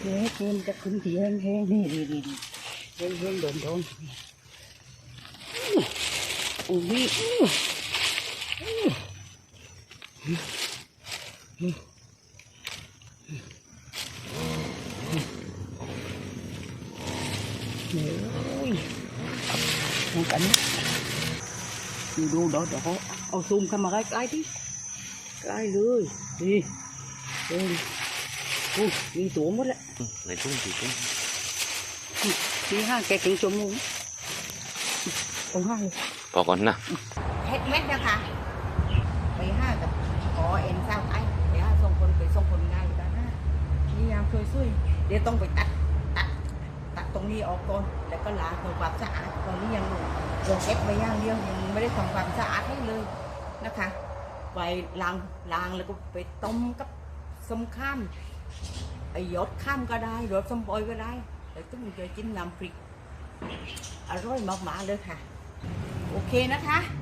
เฮ้ยเกมจะขึ้นที่แห้งๆนี่นี่นี่แห้งๆโดนโดนอุ้ยอู้โอ้ยมองกันดูดูดอกดอกเอาซูมเข้ามาใกล้ๆดิใกล้เลยนี่เอ้ยโ อ้ยมีตัวหมดแล้วในทุ่งสี่ทุ่งทีห้าแกถึงชั่วโมงตรงห้าเลยพอก่อนนะเฮ็ดเม็ดนะคะไปห้ากับขอเอ็นเศร้าไอ้เดี๋ยวส่งคนไปส่งคนงานอยู่ด้านหน้านี่ยามช่วยซุยเดี๋ยวต้องไปตัดตัดตัดตรงนี้ออกก่อนแล้วก็ล้างทำความสะอาดตอนนี้ยังยังเก็บไว้ย่างเดียวยังไม่ได้ทำความสะอาดให้เลยนะคะไปล้างล้างแล้วก็ไปต้มกับส้มข้าม ไอ้ยดข้ามก็ได้รสสมบอยก็ได้แต่ต้องจะจิ้มน้ำพริกอร่อยมากๆเลยค่ะ โอเคนะคะ